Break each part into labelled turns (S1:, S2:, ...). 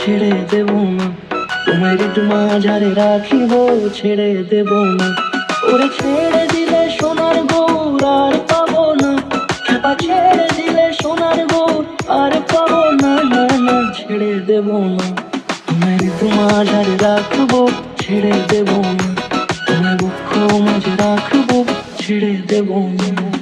S1: ছেড়ে দেব না। তোমার মাঝারে রাখিব, ছেড়ে দেব না। ওরে ছেড়ে দিলে সোনার গৌর আর পাবো না। ছেড়ে দিলে সোনার গৌর আর পাবো না না না, ছেড়ে দেব না। তোমার মাঝারে রাখব, ছেড়ে দেব না। তোমার দুঃখ মাঝে রাখব, ছেড়ে দেব না।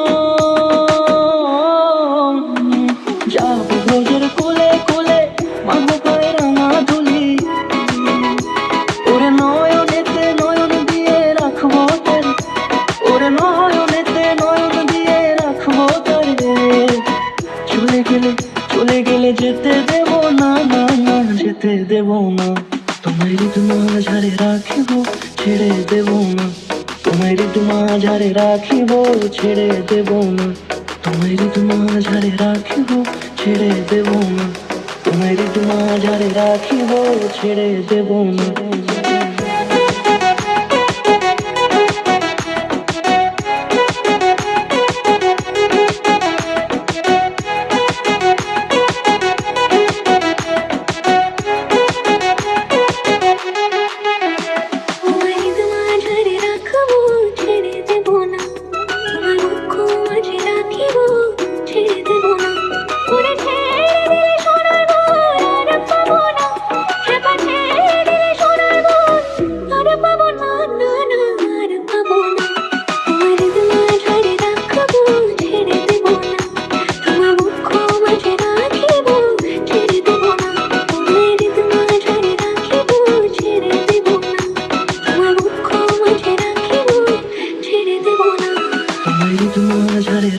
S1: গেলে, চলে গেলে যেতে দেব না না না, যেতে দেব না। তোমার মাঝারে রাখিব, ছেড়ে দেব না। তোমার মাঝারে রাখিব, ছেড়ে দেব না। তোমার মাঝারে রাখিব, ছেড়ে দেব না। তোমার মাঝারে রাখিব, ছেড়ে দেব না।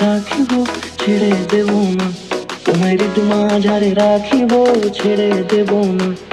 S1: রাখিব ছেড়ে দেব না। তোমার মাঝারে রাখিব ছেড়ে দেব না।